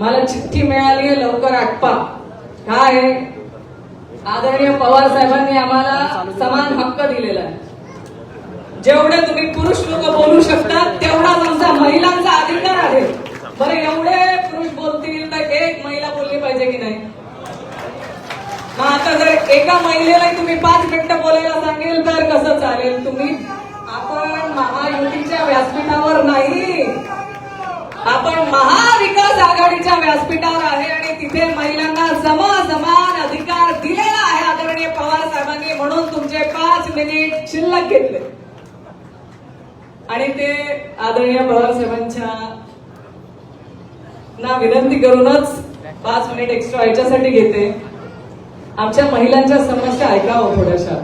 मला चिठ्ठी मिळाली आहे आदरणीय पवार साहेबांनी आम्हाला समान हक्क दिलेला आहे. जेवढे तुम्ही पुरुष लोक बोलू शकतात तेवढा तुमचा महिलांचा अधिकार आहे. बरं एवढे पुरुष बोलतील तर एक महिला बोलली पाहिजे की नाही? मग आता जर एका महिलेला तुम्ही पाच मिनिटं बोलायला सांगेल तर कसं चालेल तुम्ही? आपण महायुतीच्या व्यासपीठावर नाही. आपण महा व्यासपीठावर आहे आणि तिथे महिलांना सम समान अधिकार दिलेला आहे आदरणीय पवार साहेबांनी म्हणून तुमचे पाच मिनिट शिल्लक घेतले. आणि ते आदरणीय पवार साहेबांच्या ना विनंती करूनच पाच मिनिट एक्स्ट्रा याच्यासाठी घेते. आमच्या महिलांच्या समस्या ऐकावं थोड्याशा.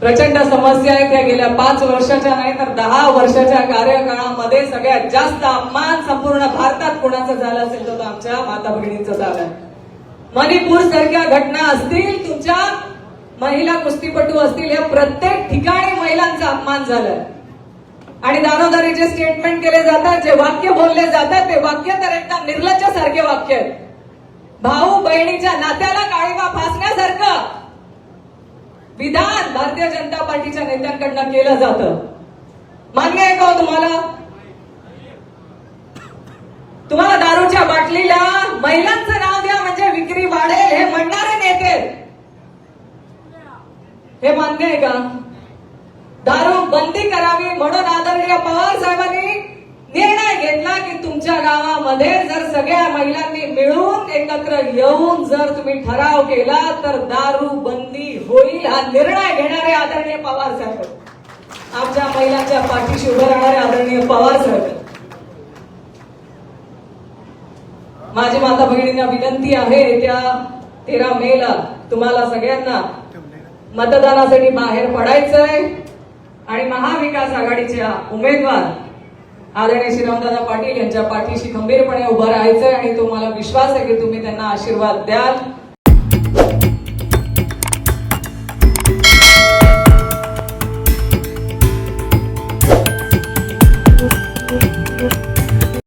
प्रचंड समस्या आहेत या गेल्या पाच वर्षाच्या नाही तर दहा वर्षाच्या कार्यकाळामध्ये सगळ्यात जास्त अपमान संपूर्ण भारतात कोणाचा झाला असेल तर तो आमच्या माता भगिनींचा झाला. मणिपूर सारख्या घटना असतील तुमच्या महिला कुस्तीपटू असतील या प्रत्येक ठिकाणी महिलांचा अपमान झालाय आणि दारोदारीचे स्टेटमेंट केले जातात जे वाक्य बोलले जातात ते वाक्य तर एकदम निर्लज्ज सारखे वाक्य आहेत. भाऊ बहिणीच्या नात्याला काळीमा फासण्यास भारतीय जनता पार्टीच्या नेत्यांकडनं केलं जातं. मान्य आहे का हो तुम्हाला? तुम्हाला दारूच्या बाटलीला महिलांचं नाव द्या म्हणजे विक्री वाढेल हे म्हणणारे नेते. हे मान्य आहे का? दारू बंदी करावी म्हणून आदरणीय पवार साहेबांनी निर्णय घेतला की तुमच्या गावामध्ये जर सगळ्या महिलांनी मिळून एकत्र येऊन जर तुम्ही ठराव केला तर दारू बंदी होईल हा निर्णय घेणारे आदरणीय पवार साहेब. आमच्या महिलांच्या पाठीशी उभे राहणारे आदरणीय पवार साहेब. माझी माता भगिनींना विनंती आहे त्या तेरा मेला तुम्हाला सगळ्यांना मतदानासाठी बाहेर पडायचंय आणि महाविकास आघाडीच्या उमेदवार आदरणीय श्रीरामदादा पाटील यांच्या पाठीशी खंबीरपणे उभं राहायचंय आणि तुम्हाला विश्वास आहे की तुम्ही त्यांना आशीर्वाद द्याल.